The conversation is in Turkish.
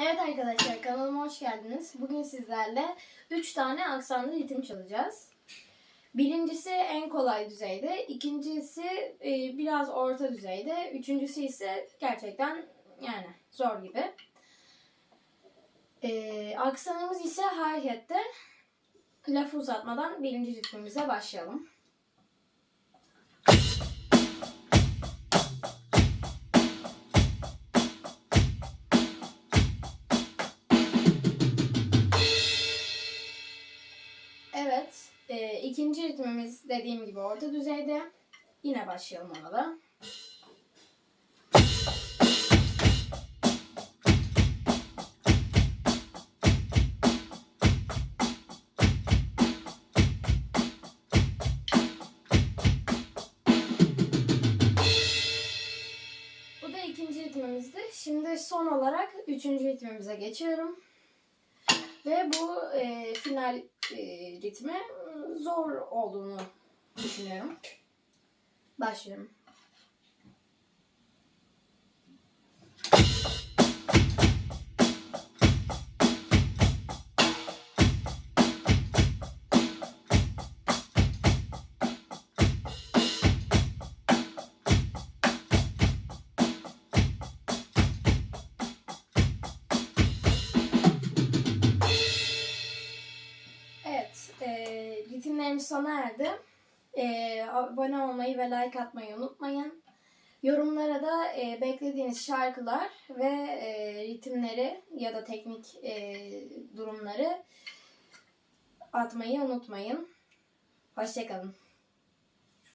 Evet arkadaşlar kanalıma hoş geldiniz. Bugün sizlerle 3 tane aksanlı ritim çalacağız. Birincisi en kolay düzeyde, ikincisi e, biraz orta düzeyde, üçüncüsü ise gerçekten yani zor gibi. E, aksanımız ise hi-hat'te. Lafı uzatmadan birinci ritmimize başlayalım. Evet. E, ikinci ritmimiz dediğim gibi orta düzeyde. Yine başlayalım ona. Bu da ikinci ritmimizdi. Şimdi son olarak üçüncü ritmimize geçiyorum. Ve bu e, final e, ritmi e, zor olduğunu düşünüyorum. Başlıyorum. Ritimlerimiz sona erdi. E, abone olmayı ve like atmayı unutmayın. Yorumlara da e, beklediğiniz şarkılar ve e, ritimleri ya da teknik e, durumları atmayı unutmayın. Hoşçakalın.